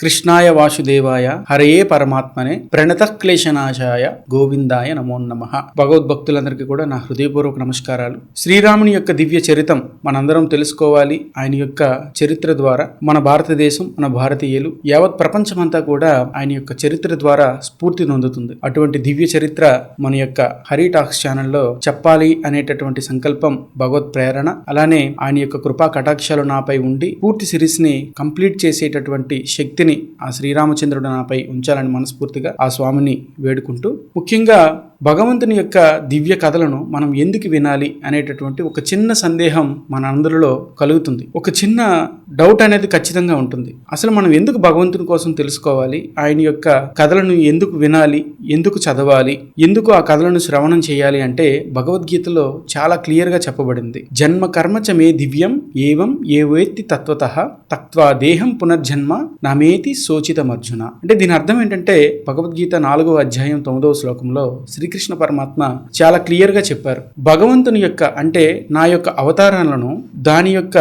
కృష్ణాయ వాసుదేవాయ హరయే పరమాత్మనే ప్రణత క్లేశనాశాయ గోవిందాయ నమో నమ. భగవద్భక్తులందరికీ కూడా నా హృదయపూర్వక నమస్కారాలు. శ్రీరాముని యొక్క దివ్య చరితం మనందరం తెలుసుకోవాలి. ఆయన యొక్క చరిత్ర ద్వారా మన భారతదేశం మన భారతీయులు యావత్ ప్రపంచమంతా కూడా ఆయన యొక్క చరిత్ర ద్వారా స్ఫూర్తి నొందుతుంది. అటువంటి దివ్య చరిత్ర మన యొక్క హరి టాక్స్ ఛానల్లో చెప్పాలి అనేటటువంటి సంకల్పం భగవత్ ప్రేరణ అలానే ఆయన యొక్క కృపా కటాక్షాలు నాపై ఉండి పూర్తి సిరీస్ని కంప్లీట్ చేసేటటువంటి శక్తిని ఆ శ్రీరామచంద్రుడు నాపై ఉంచాలని మనస్ఫూర్తిగా ఆ స్వామిని వేడుకుంటూ ముఖ్యంగా భగవంతుని యొక్క దివ్య కథలను మనం ఎందుకు వినాలి అనేటటువంటి ఒక చిన్న సందేహం మనందరిలో కలుగుతుంది. ఒక చిన్న డౌట్ అనేది ఖచ్చితంగా ఉంటుంది. అసలు మనం ఎందుకు భగవంతుని కోసం తెలుసుకోవాలి? ఆయన యొక్క కథలను ఎందుకు వినాలి? ఎందుకు చదవాలి? ఎందుకు ఆ కథలను శ్రవణం చేయాలి అంటే భగవద్గీతలో చాలా క్లియర్గా చెప్పబడింది. జన్మ కర్మచ మే దివ్యం ఏవం ఏ వేత్తి తత్వత తత్వా దేహం పునర్జన్మ నమేతి శోచితమర్జున. అంటే దీని అర్థం ఏంటంటే భగవద్గీత నాలుగవ అధ్యాయం తొమ్మిదవ శ్లోకంలో శ్రీ శ్రీకృష్ణ పరమాత్మ చాలా క్లియర్గా చెప్పారు. భగవంతుని యొక్క అంటే నా యొక్క అవతారాలను దాని యొక్క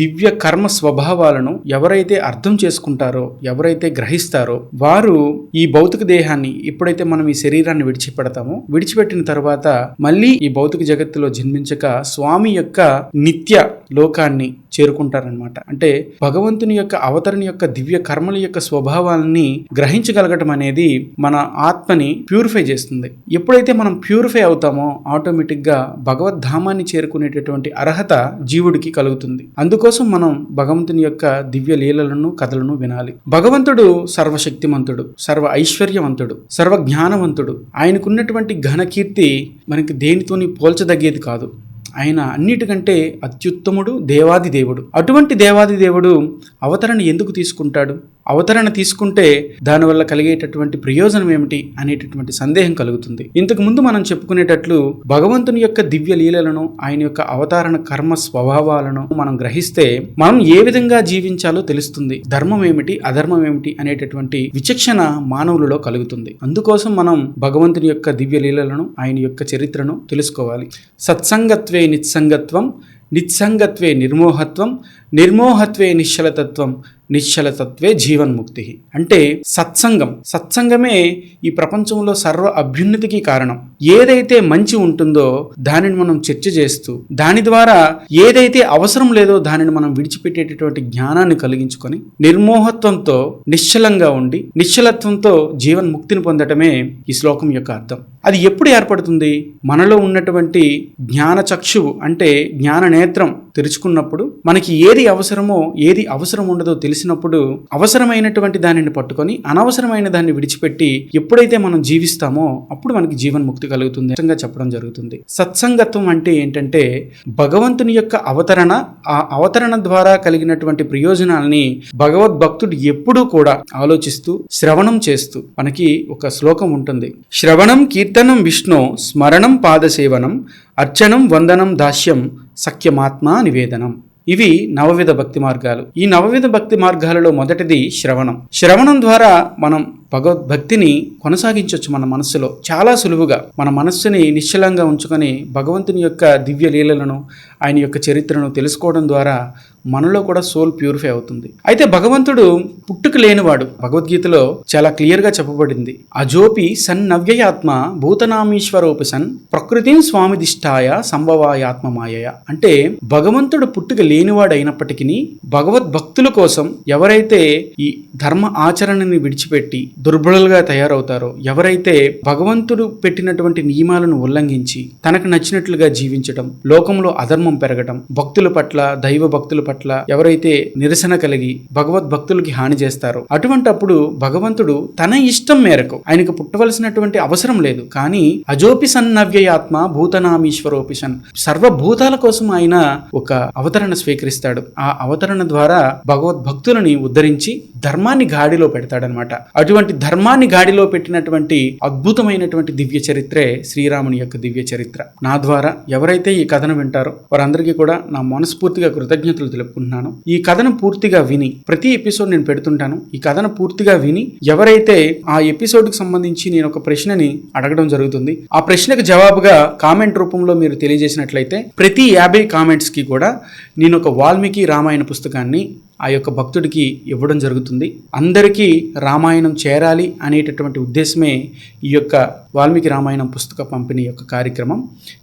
దివ్య కర్మ స్వభావాలను ఎవరైతే అర్థం చేసుకుంటారో ఎవరైతే గ్రహిస్తారో వారు ఈ భౌతిక దేహాన్ని ఎప్పుడైతే మనం ఈ శరీరాన్ని విడిచిపెడతామో విడిచిపెట్టిన తర్వాత మళ్ళీ ఈ భౌతిక జగత్తులో జన్మించక స్వామి యొక్క నిత్య లోకాన్ని చేరుకుంటారనమాట అంటే భగవంతుని యొక్క అవతరణ యొక్క దివ్య కర్మల యొక్క స్వభావాలని గ్రహించగలగటం అనేది మన ఆత్మని ప్యూరిఫై చేస్తుంది. ఎప్పుడైతే మనం ప్యూరిఫై అవుతామో ఆటోమేటిక్గా భగవద్ధామాన్ని చేరుకునేటటువంటి అర్హత జీవుడికి కలుగుతుంది. అందుకోసం మనం భగవంతుని యొక్క దివ్య లీలలను కథలను వినాలి. భగవంతుడు సర్వశక్తిమంతుడు సర్వ ఐశ్వర్యవంతుడు సర్వ జ్ఞానవంతుడు ఆయనకున్నటువంటి ఘనకీర్తి మనకి దేనితోని పోల్చదగ్గేది కాదు. ఆయన అన్నిటికంటే అత్యుత్తముడు దేవాది దేవుడు. అటువంటి దేవాది దేవుడు అవతరణ ఎందుకు తీసుకుంటాడు? అవతరణ తీసుకుంటే దానివల్ల కలిగేటటువంటి ప్రయోజనం ఏమిటి అనేటటువంటి సందేహం కలుగుతుంది. ఇంతకు ముందు మనం చెప్పుకునేటట్లు భగవంతుని యొక్క దివ్య లీలలను ఆయన యొక్క అవతారణ కర్మ స్వభావాలను మనం గ్రహిస్తే మనం ఏ విధంగా జీవించాలో తెలుస్తుంది. ధర్మం ఏమిటి అధర్మం ఏమిటి అనేటటువంటి విచక్షణ మానవులలో కలుగుతుంది. అందుకోసం మనం భగవంతుని యొక్క దివ్య లీలలను ఆయన యొక్క చరిత్రను తెలుసుకోవాలి. సత్సంగత్వే నిత్సంగత్వం నిత్సంగత్వే నిర్మోహత్వం నిర్మోహత్వే నిశ్చలతత్వం నిశ్చలతత్వే జీవన్ముక్తి. అంటే సత్సంగం. సత్సంగమే ఈ ప్రపంచంలో సర్వ అభ్యున్నతికి కారణం. ఏదైతే మంచి ఉంటుందో దానిని మనం చర్చ చేస్తూ దాని ద్వారా ఏదైతే అవసరం లేదో దానిని మనం విడిచిపెట్టేటటువంటి జ్ఞానాన్ని కలిగించుకొని నిర్మోహత్వంతో నిశ్చలంగా ఉండి నిశ్చలత్వంతో జీవన్ముక్తిని పొందటమే ఈ శ్లోకం యొక్క అర్థం. అది ఎప్పుడు ఏర్పడుతుంది? మనలో ఉన్నటువంటి జ్ఞాన చక్షువు అంటే జ్ఞాన నేత్రం తెరుచుకున్నప్పుడు మనకి ఏది అవసరమో ఏది అవసరం ఉండదో తెలిసినప్పుడు అవసరమైనటువంటి దానిని పట్టుకొని అనవసరమైన దాన్ని విడిచిపెట్టి ఎప్పుడైతే మనం జీవిస్తామో అప్పుడు మనకి జీవన్ముక్తి కలుగుతుంది నిజంగా చెప్పడం జరుగుతుంది. సత్సంగత్వం అంటే ఏంటంటే భగవంతుని యొక్క అవతరణ ఆ అవతరణ ద్వారా కలిగినటువంటి ప్రయోజనాల్ని భగవద్భక్తుడు ఎప్పుడూ కూడా ఆలోచిస్తూ శ్రవణం చేస్తూ మనకి ఒక శ్లోకం ఉంటుంది. శ్రవణం కీర్తనం విష్ణు స్మరణం పాదసేవనం అర్చనం వందనం దాస్యం సఖ్యమాత్మా నివేదనం. ఇవి నవవిధ భక్తి మార్గాలు. ఈ నవవిధ భక్తి మార్గాలలో మొదటిది శ్రవణం. శ్రవణం ద్వారా మనం భగవద్భక్తిని కొనసాగించవచ్చు మన మనస్సులో చాలా సులువుగా మన మనస్సుని నిశ్చలంగా ఉంచుకొని భగవంతుని యొక్క దివ్య లీలలను ఆయన యొక్క చరిత్రను తెలుసుకోవడం ద్వారా మనలో కూడా సోల్ ప్యూరిఫై అవుతుంది. అయితే భగవంతుడు పుట్టుక లేనివాడు భగవద్గీతలో చాలా క్లియర్గా చెప్పబడింది. అజోపి సన్ నవ్యయాత్మ భూతనామీశ్వరోపి సన్ స్వామి స్వామిదిష్టాయ సంభవాయాత్మ మాయయ. అంటే భగవంతుడు పుట్టుక లేనివాడు అయినప్పటికీ భగవద్భక్తుల కోసం ఎవరైతే ఈ ధర్మ ఆచరణని విడిచిపెట్టి దుర్బలులుగా తయారవుతారో ఎవరైతే భగవంతుడు పెట్టినటువంటి నియమాలను ఉల్లంఘించి తనకు నచ్చినట్లుగా జీవించడం లోకంలో అధర్మం పెరగడం భక్తుల పట్ల దైవ భక్తుల పట్ల ఎవరైతే నిరసన కలిగి భగవద్భక్తులకి హాని చేస్తారో అటువంటప్పుడు భగవంతుడు తన ఇష్టం మేరకు ఆయనకు పుట్టవలసినటువంటి అవసరం లేదు. కానీ అజోపి సన్నవ్యయాత్మ భూతనామీశ్వరోపిషన్ సర్వభూతాల కోసం ఆయన ఒక అవతరణ స్వీకరిస్తాడు. ఆ అవతరణ ద్వారా భగవద్భక్తులని ఉద్ధరించి ధర్మాన్ని గాడిలో పెడతాడనమాట అటువంటి ధర్మాన్ని గాడిలో పెట్టినటువంటి అద్భుతమైనటువంటి దివ్య చరిత్రే శ్రీరాముని యొక్క దివ్య చరిత్ర. నా ద్వారా ఎవరైతే ఈ కథను వింటారో వారందరికీ కూడా నా మనస్ఫూర్తిగా కృతజ్ఞతలు తెలుపుకుంటున్నాను. ఈ కథను పూర్తిగా విని ప్రతి ఎపిసోడ్ నేను పెడుతుంటాను. ఈ కథను పూర్తిగా విని ఎవరైతే ఆ ఎపిసోడ్కి సంబంధించి నేను ఒక ప్రశ్నని అడగడం జరుగుతుంది ఆ ప్రశ్నకు జవాబుగా కామెంట్ రూపంలో మీరు తెలియజేసినట్లయితే ప్రతి యాభై కామెంట్స్కి కూడా నేను ఒక వాల్మీకి రామాయణ పుస్తకాన్ని ఆ యొక్క భక్తుడికి ఇవ్వడం జరుగుతుంది. అందరికీ రామాయణం చేరాలి అనేటటువంటి ఉద్దేశమే ఈ యొక్క వాల్మీకి రామాయణం పుస్తక పంపిణీ యొక్క కార్యక్రమం.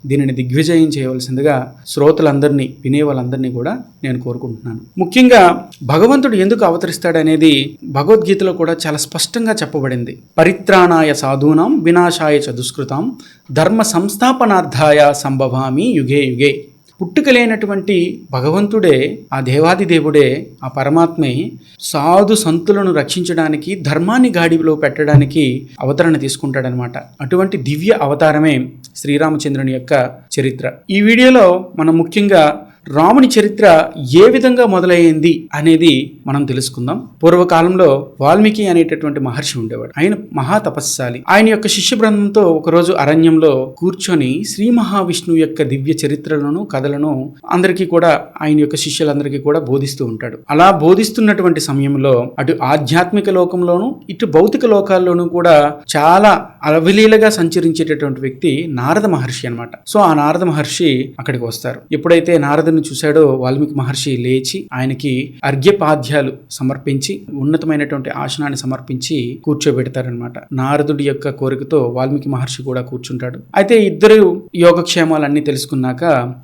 దీనిని దిగ్విజయం చేయవలసిందిగా శ్రోతలందరినీ వినే వాళ్ళందరినీ కూడా నేను కోరుకుంటున్నాను. ముఖ్యంగా భగవంతుడు ఎందుకు అవతరిస్తాడనేది భగవద్గీతలో కూడా చాలా స్పష్టంగా చెప్పబడింది. పరిత్రాణాయ సాధూనాం వినాశాయ చ దుష్కృతాం ధర్మ సంస్థాపనార్థాయ సంభవామి యుగే యుగే. పుట్టుక లేనటువంటి భగవంతుడే ఆ దేవాది దేవుడే ఆ పరమాత్మే సాధు సంతులను రక్షించడానికి ధర్మాన్ని గాడిలో పెట్టడానికి అవతరణ తీసుకుంటాడనమాట. అటువంటి దివ్య అవతారమే శ్రీరామచంద్రుని యొక్క చరిత్ర. ఈ వీడియోలో మనం ముఖ్యంగా రాముని చరిత్ర ఏ విధంగా మొదలయ్యింది అనేది మనం తెలుసుకుందాం. పూర్వకాలంలో వాల్మీకి అనేటటువంటి మహర్షి ఉండేవాడు. ఆయన మహా తపస్శాలి ఆయన యొక్క శిష్య బృందంతో ఒకరోజు అరణ్యంలో కూర్చొని శ్రీ మహావిష్ణువు యొక్క దివ్య చరిత్రలను కథలను అందరికీ కూడా ఆయన యొక్క శిష్యులందరికీ కూడా బోధిస్తూ ఉంటాడు. అలా బోధిస్తున్నటువంటి సమయంలో అటు ఆధ్యాత్మిక లోకంలోను ఇటు భౌతిక లోకాల్లోనూ కూడా చాలా అలవిలీలగా సంచరించేటటువంటి వ్యక్తి నారద మహర్షి అనమాట సో ఆ నారద మహర్షి అక్కడికి వస్తారు. ఎప్పుడైతే నారదుని చూశాడో వాల్మీకి మహర్షి లేచి ఆయనకి అర్ఘ్యపాధ్యాలు సమర్పించి ఉన్నతమైనటువంటి ఆసనాన్ని సమర్పించి కూర్చోబెడతారనమాట నారదుడి యొక్క కోరికతో వాల్మీకి మహర్షి కూడా కూర్చుంటాడు. అయితే ఇద్దరు యోగక్షేమాలన్నీ తెలుసుకున్నాక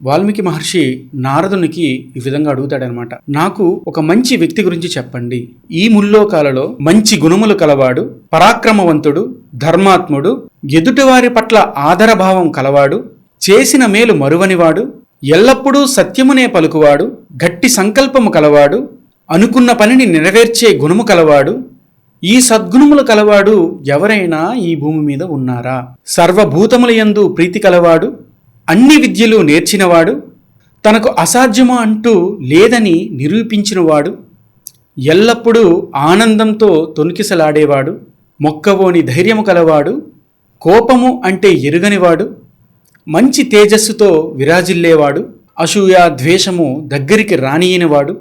వాల్మీకి మహర్షి నారదునికి ఈ విధంగా అడుగుతాడనమాట నాకు ఒక మంచి వ్యక్తి గురించి చెప్పండి. ఈ ముల్లోకాలలో మంచి గుణములు కలవాడు పరాక్రమవంతుడు ధర్మాత్ముడు ఎదుటివారి పట్ల ఆదరభావం కలవాడు చేసిన మేలు మరువనివాడు ఎల్లప్పుడూ సత్యమునే పలుకువాడు గట్టి సంకల్పము కలవాడు అనుకున్న పనిని నెరవేర్చే గుణము కలవాడు ఈ సద్గుణములు కలవాడు ఎవరైనా ఈ భూమి మీద ఉన్నారా? సర్వభూతముల యందు ప్రీతి కలవాడు అన్ని విద్యలు నేర్చినవాడు తనకు అసాధ్యము అంటూ లేదని నిరూపించినవాడు ఎల్లప్పుడూ ఆనందంతో తొనికిసలాడేవాడు మొక్కవోని ధైర్యము కలవాడు కోపము అంటే ఎరుగనివాడు మంచి తేజస్సుతో విరాజిల్లేవాడు అసూయ ద్వేషము దగ్గరికి రానియనివాడు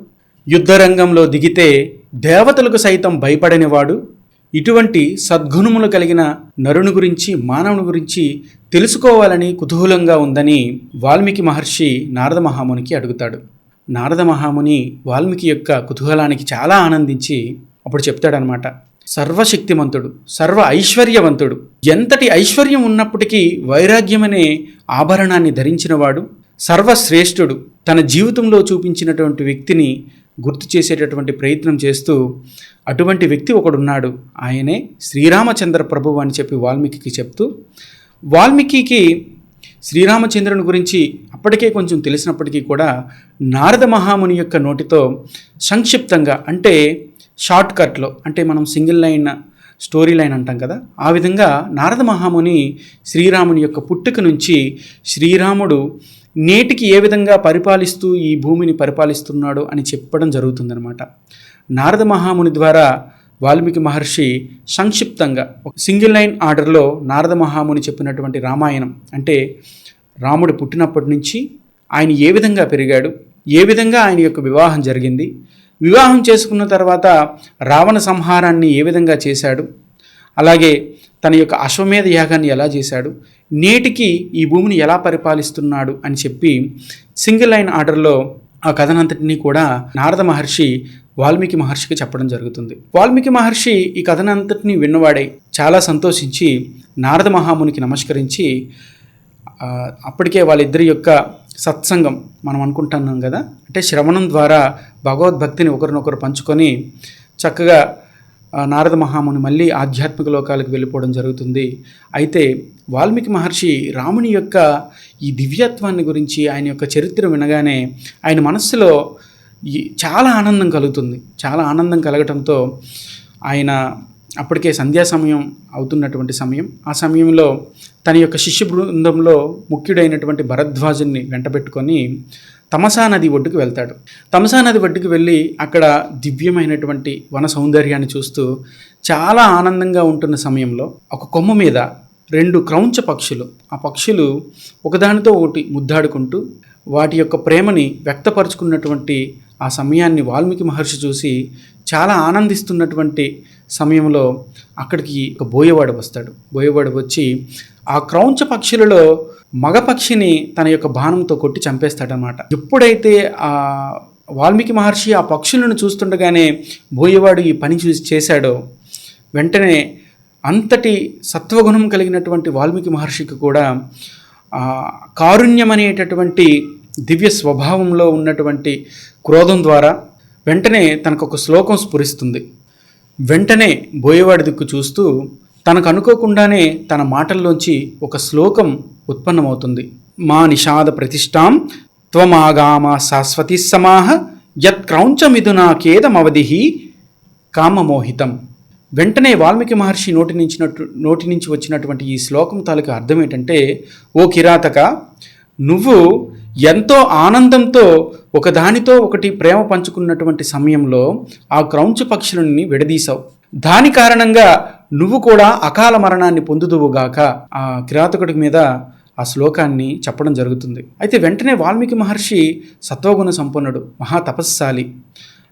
యుద్ధరంగంలో దిగితే దేవతలకు సైతం భయపడనివాడు ఇటువంటి సద్గుణములు కలిగిన నరుని గురించి మానవుని గురించి తెలుసుకోవాలని కుతూహలంగా ఉందని వాల్మీకి మహర్షి నారద మహామునికి అడుగుతాడు. నారద మహాముని వాల్మీకి యొక్క కుతూహలానికి చాలా ఆనందించి అప్పుడు చెప్తాడనమాట సర్వశక్తిమంతుడు సర్వ ఐశ్వర్యవంతుడు ఎంతటి ఐశ్వర్యం ఉన్నప్పటికీ వైరాగ్యమనే ఆభరణాన్ని ధరించినవాడు సర్వశ్రేష్ఠుడు. తన జీవితంలో చూపించినటువంటి వ్యక్తిని గుర్తు చేసేటటువంటి ప్రయత్నం చేస్తూ అటువంటి వ్యక్తి ఒకడున్నాడు. ఆయనే శ్రీరామచంద్ర ప్రభువు అని చెప్పి వాల్మీకి చెప్తూ వాల్మీకి శ్రీరామచంద్రుని గురించి అప్పటికే కొంచెం తెలిసినప్పటికీ కూడా నారద మహాముని యొక్క నోటితో సంక్షిప్తంగా అంటే షార్ట్ కట్లో అంటే మనం సింగిల్ లైన్ స్టోరీ లైన్ అంటాం కదా ఆ విధంగా నారద మహాముని శ్రీరాముని యొక్క పుట్టుక నుంచి శ్రీరాముడు నేటికి ఏ విధంగా పరిపాలిస్తూ ఈ భూమిని పరిపాలిస్తున్నాడు అని చెప్పడం జరుగుతుందనమాట నారద మహాముని ద్వారా వాల్మీకి మహర్షి సంక్షిప్తంగా ఒక సింగిల్ లైన్ ఆర్డర్లో నారద మహాముని చెప్పినటువంటి రామాయణం అంటే రాముడు పుట్టినప్పటి నుంచి ఆయన ఏ విధంగా పెరిగాడు ఏ విధంగా ఆయన యొక్క వివాహం జరిగింది వివాహం చేసుకున్న తర్వాత రావణ సంహారాన్ని ఏ విధంగా చేశాడు? అలాగే తన యొక్క అశ్వమేధ యాగాన్ని ఎలా చేశాడు? నేటికి ఈ భూమిని ఎలా పరిపాలిస్తున్నాడు? అని చెప్పి సింగిల్ లైన్ ఆర్డర్లో ఆ కథనంతటినీ కూడా నారద మహర్షి వాల్మీకి మహర్షికి చెప్పడం జరుగుతుంది. వాల్మీకి మహర్షి ఈ కథనంతటినీ విన్నవాడై చాలా సంతోషించి నారద మహామునికి నమస్కరించి అప్పటికే వాళ్ళిద్దరి యొక్క సత్సంగం మనం అనుకుంటున్నాం కదా? అంటే శ్రవణం ద్వారా భగవద్భక్తిని ఒకరినొకరు పంచుకొని చక్కగా నారద మహాముని మళ్ళీ ఆధ్యాత్మిక లోకాలకు వెళ్ళిపోవడం జరుగుతుంది. అయితే వాల్మీకి మహర్షి రాముని యొక్క ఈ దివ్యత్వాన్ని గురించి ఆయన యొక్క చరిత్ర వినగానే ఆయన మనస్సులో ఈ చాలా ఆనందం కలుగుతుంది. చాలా ఆనందం కలగటంతో ఆయన అప్పటికే సంధ్యా సమయం అవుతున్నటువంటి సమయం. ఆ సమయంలో తన యొక్క శిష్య బృందంలో ముఖ్యుడైనటువంటి భరద్వాజుని వెంటబెట్టుకొని తమసా నది ఒడ్డుకు వెళ్తాడు. తమసా నది ఒడ్డుకు వెళ్ళి అక్కడ దివ్యమైనటువంటి వన సౌందర్యాన్ని చూస్తూ చాలా ఆనందంగా ఉంటున్న సమయంలో ఒక కొమ్మ మీద రెండు క్రౌంచ పక్షులు ఆ పక్షులు ఒకదానితో ఒకటి ముద్దాడుకుంటూ వాటి యొక్క ప్రేమని వ్యక్తపరుచుకున్నటువంటి ఆ సమయాన్ని వాల్మీకి మహర్షి చూసి చాలా ఆనందిస్తున్నటువంటి సమయంలో అక్కడికి ఒక బోయవాడు వస్తాడు. బోయవాడు వచ్చి ఆ క్రౌంచ పక్షులలో మగ పక్షిని తన యొక్క బాణంతో కొట్టి చంపేస్తాడనమాట ఎప్పుడైతే ఆ వాల్మీకి మహర్షి ఆ పక్షులను చూస్తుండగానే బోయేవాడు ఈ పని చూసి చేశాడో వెంటనే అంతటి సత్వగుణం కలిగినటువంటి వాల్మీకి మహర్షికి కూడా కారుణ్యం అనేటటువంటి దివ్య స్వభావంలో ఉన్నటువంటి క్రోధం ద్వారా వెంటనే తనకు ఒక శ్లోకం స్ఫురిస్తుంది. వెంటనే బోయేవాడి దిక్కు చూస్తూ తనకు అనుకోకుండానే తన మాటల్లోంచి ఒక శ్లోకం ఉత్పన్నమవుతుంది. మా నిషాద ప్రతిష్టాం త్వమాగామ శాశ్వతి సమాహ యత్క్రౌంచమిథునాకేదమవధి కామమోహితం. వెంటనే వాల్మీకి మహర్షి నోటి నుంచినట్టు నోటి నుంచి వచ్చినటువంటి ఈ శ్లోకం తాలూకు అర్థం ఏంటంటే ఓ కిరాతక నువ్వు ఎంతో ఆనందంతో ఒకదానితో ఒకటి ప్రేమ పంచుకున్నటువంటి సమయంలో ఆ క్రౌంచ పక్షులని విడదీశావు. దాని కారణంగా నువ్వు కూడా అకాల మరణాన్ని పొందుదువుగాక ఆ కిరాతకుడి మీద ఆ శ్లోకాన్ని చెప్పడం జరుగుతుంది. అయితే వెంటనే వాల్మీకి మహర్షి సత్వగుణ సంపన్నుడు మహాతపస్శాలి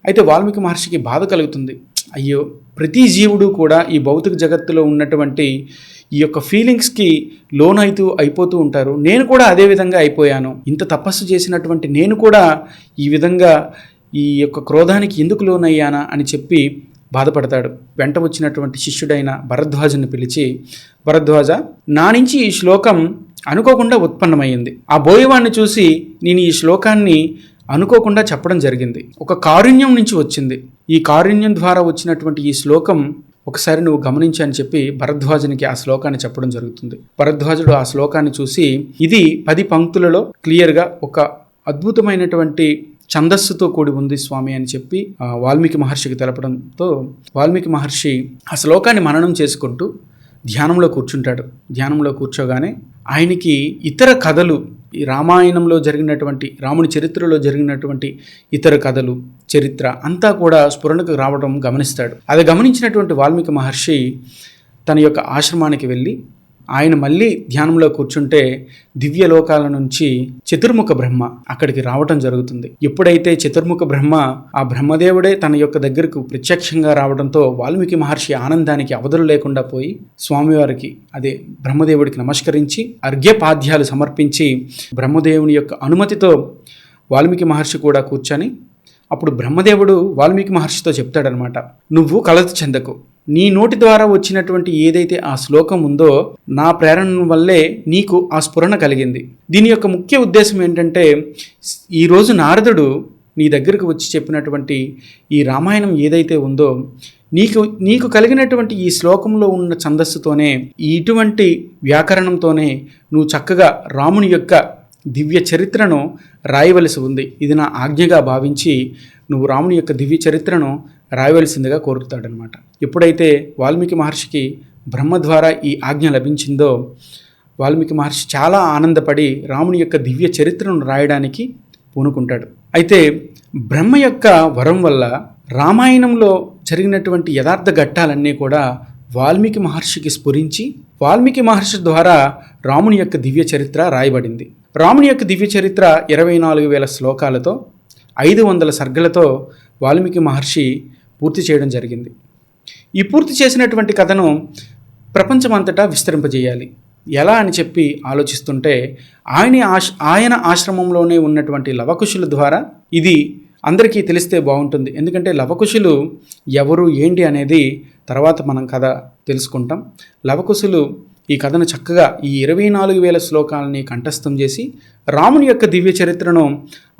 అయితే వాల్మీకి మహర్షికి బాధ కలుగుతుంది. అయ్యో ప్రతి జీవుడు కూడా ఈ భౌతిక జగత్తులో ఉన్నటువంటి ఈ యొక్క ఫీలింగ్స్కి లోనైతూ అయిపోతూ ఉంటారు. నేను కూడా అదే విధంగా అయిపోయాను. ఇంత తపస్సు చేసినటువంటి నేను కూడా ఈ విధంగా ఈ యొక్క క్రోధానికి ఎందుకు లోనయ్యానా అని చెప్పి బాధపడతాడు. వెంట వచ్చినటువంటి శిష్యుడైన భరద్వాజుని పిలిచి భరద్వాజ నా నుంచి ఈ శ్లోకం అనుకోకుండా ఉత్పన్నమైంది ఆ బోయవాణ్ణి చూసి నేను ఈ శ్లోకాన్ని అనుకోకుండా చెప్పడం జరిగింది. ఒక కారుణ్యం నుంచి వచ్చింది. ఈ కారుణ్యం ద్వారా వచ్చినటువంటి ఈ శ్లోకం ఒకసారి నువ్వు గమనించి అని చెప్పి భరద్వాజునికి ఆ శ్లోకాన్ని చెప్పడం జరుగుతుంది. భరద్వాజుడు ఆ శ్లోకాన్ని చూసి ఇది పది పంక్తులలో క్లియర్గా ఒక అద్భుతమైనటువంటి ఛందస్సుతో కూడి ఉంది స్వామి అని చెప్పి వాల్మీకి మహర్షికి తెలపడంతో వాల్మీకి మహర్షి ఆ శ్లోకాన్ని మననం చేసుకుంటూ ధ్యానంలో కూర్చుంటాడు. ధ్యానంలో కూర్చోగానే ఆయనకి ఇతర కథలు ఈ రామాయణంలో జరిగినటువంటి రాముని చరిత్రలో జరిగినటువంటి ఇతర కథలు చరిత్ర అంతా కూడా స్ఫురణకు రావడం గమనిస్తాడు. అది గమనించినటువంటి వాల్మీకి మహర్షి తన యొక్క ఆశ్రమానికి వెళ్ళి ఆయన మళ్ళీ ధ్యానంలో కూర్చుంటే దివ్య లోకాల నుంచి చతుర్ముఖ బ్రహ్మ అక్కడికి రావటం జరుగుతుంది. ఎప్పుడైతే చతుర్ముఖ బ్రహ్మ ఆ బ్రహ్మదేవుడే తన యొక్క దగ్గరకు ప్రత్యక్షంగా రావడంతో వాల్మీకి మహర్షి ఆనందానికి అవధులు లేకుండా పోయి స్వామివారికి అదే బ్రహ్మదేవుడికి నమస్కరించి అర్ఘ్యపాద్యాలు సమర్పించి బ్రహ్మదేవుని యొక్క అనుమతితో వాల్మీకి మహర్షి కూడా కూర్చొని అప్పుడు బ్రహ్మదేవుడు వాల్మీకి మహర్షితో చెప్తాడనమాట. నువ్వు కలత చెందకు. నీ నోటి ద్వారా వచ్చినటువంటి ఏదైతే ఆ శ్లోకం ఉందో నా ప్రేరణ వల్లే నీకు ఆ స్ఫురణ కలిగింది. దీని యొక్క ముఖ్య ఉద్దేశం ఏంటంటే ఈరోజు నారదుడు నీ దగ్గరకు వచ్చి చెప్పినటువంటి ఈ రామాయణం ఏదైతే ఉందో నీకు నీకు కలిగినటువంటి ఈ శ్లోకంలో ఉన్న ఛందస్సుతోనే ఇటువంటి వ్యాకరణంతోనే నువ్వు చక్కగా రాముని యొక్క దివ్య చరిత్రను రాయవలసి ఉంది. ఇది నా ఆజ్ఞగా భావించి నువ్వు రాముని యొక్క దివ్య చరిత్రను రాయవలసిందిగా కోరుతాడనమాట. ఎప్పుడైతే వాల్మీకి మహర్షికి బ్రహ్మ ద్వారా ఈ ఆజ్ఞ లభించిందో వాల్మీకి మహర్షి చాలా ఆనందపడి రాముని యొక్క దివ్య చరిత్రను రాయడానికి పూనుకుంటాడు. అయితే బ్రహ్మ యొక్క వరం వల్ల రామాయణంలో జరిగినటువంటి యథార్థ ఘట్టాలన్నీ కూడా వాల్మీకి మహర్షికి స్ఫురించి వాల్మీకి మహర్షి ద్వారా రాముని యొక్క దివ్య చరిత్ర రాయబడింది. రాముని యొక్క దివ్య చరిత్ర ఇరవై నాలుగు వేల శ్లోకాలతో ఐదు వందల సర్గలతో వాల్మీకి మహర్షి పూర్తి చేయడం జరిగింది. ఈ పూర్తి చేసినటువంటి కథను ప్రపంచమంతటా విస్తరింపజేయాలి. ఎలా అని చెప్పి ఆలోచిస్తుంటే ఆయన ఆశ ఆయన ఆశ్రమంలోనే ఉన్నటువంటి లవకుశుల ద్వారా ఇది అందరికీ తెలిస్తే బాగుంటుంది. ఎందుకంటే లవకుశులు ఎవరు ఏంటి అనేది తర్వాత మనం కథ తెలుసుకుంటాం. లవకుశులు ఈ కథను చక్కగా ఈ ఇరవై నాలుగు వేల శ్లోకాలని కంఠస్థం చేసి రాముని యొక్క దివ్య చరిత్రను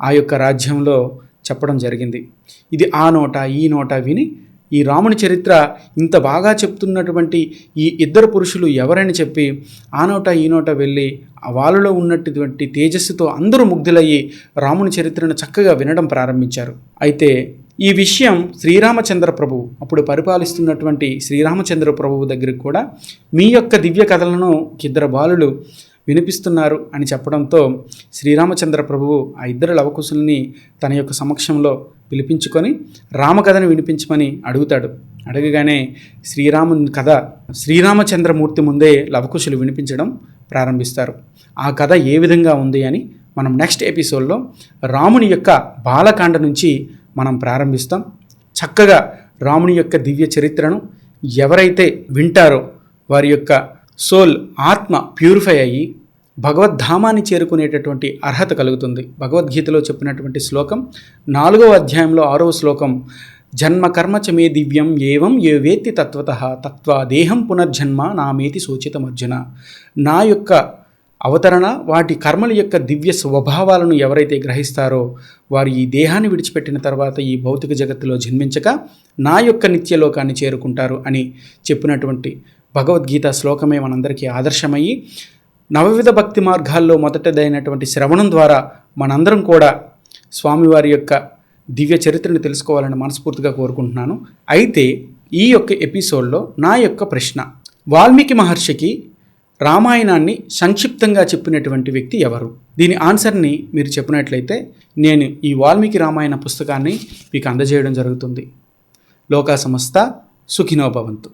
ఆ యొక్క రాజ్యంలో చెప్పడం జరిగింది. ఇది ఆ నోట ఈ నోట విని ఈ రాముని చరిత్ర ఇంత బాగా చెప్తున్నటువంటి ఈ ఇద్దరు పురుషులు ఎవరని చెప్పి ఆ నోట ఈ నోట వెళ్ళి ఆ వాళ్ళలో ఉన్నటువంటి తేజస్సుతో అందరూ ముగ్ధులయ్యి రాముని చరిత్రను చక్కగా వినడం ప్రారంభించారు. అయితే ఈ విషయం శ్రీరామచంద్ర ప్రభువు అప్పుడు పరిపాలిస్తున్నటువంటి శ్రీరామచంద్ర ప్రభువు దగ్గరికి కూడా మీ యొక్క దివ్య కథలను ఇద్దరు బాలులు వినిపిస్తున్నారు అని చెప్పడంతో శ్రీరామచంద్ర ప్రభువు ఆ ఇద్దరు లవకుశుల్ని తన యొక్క సమక్షంలో పిలిపించుకొని రామకథను వినిపించమని అడుగుతాడు. అడగగానే శ్రీరాముని కథ శ్రీరామచంద్రమూర్తి ముందే లవకుశులు వినిపించడం ప్రారంభిస్తారు. ఆ కథ ఏ విధంగా ఉంది అని మనం నెక్స్ట్ ఎపిసోడ్లో రాముని యొక్క బాలకాండ నుంచి మనం ప్రారంభిస్తాం. చక్కగా రాముని యొక్క దివ్య చరిత్రను ఎవరైతే వింటారో వారి యొక్క సోల్ ఆత్మ ప్యూరిఫై అయ్యి భగవద్ధామాన్ని చేరుకునేటటువంటి అర్హత కలుగుతుంది. భగవద్గీతలో చెప్పినటువంటి శ్లోకం నాలుగవ అధ్యాయంలో ఆరవ శ్లోకం జన్మ కర్మచమే మే దివ్యం ఏవం ఏ వేత్తి తత్వత తత్వా దేహం పునర్జన్మ నామేతి సూచితమర్జున నా యొక్క అవతరణ వాటి కర్మల యొక్క దివ్య స్వభావాలను ఎవరైతే గ్రహిస్తారో వారు ఈ దేహాన్ని విడిచిపెట్టిన తర్వాత ఈ భౌతిక జగత్తులో జన్మించక నా యొక్క నిత్యలోకాన్ని చేరుకుంటారు అని చెప్పినటువంటి భగవద్గీత శ్లోకమే మనందరికీ ఆదర్శమయ్యి నవవిధ భక్తి మార్గాల్లో మొదటిదైనటువంటి శ్రవణం ద్వారా మనందరం కూడా స్వామివారి యొక్క దివ్య చరిత్రను తెలుసుకోవాలని మనస్ఫూర్తిగా కోరుకుంటున్నాను. అయితే ఈ యొక్క ఎపిసోడ్లో నా యొక్క ప్రశ్న వాల్మీకి మహర్షికి రామాయణాన్ని సంక్షిప్తంగా చెప్పినటువంటి వ్యక్తి ఎవరు? దీని ఆన్సర్ని మీరు చెప్పినట్లయితే నేను ఈ వాల్మీకి రామాయణ పుస్తకాన్ని మీకు అందజేయడం జరుగుతుంది. లోకా సంస్థ సుఖినోభవంతు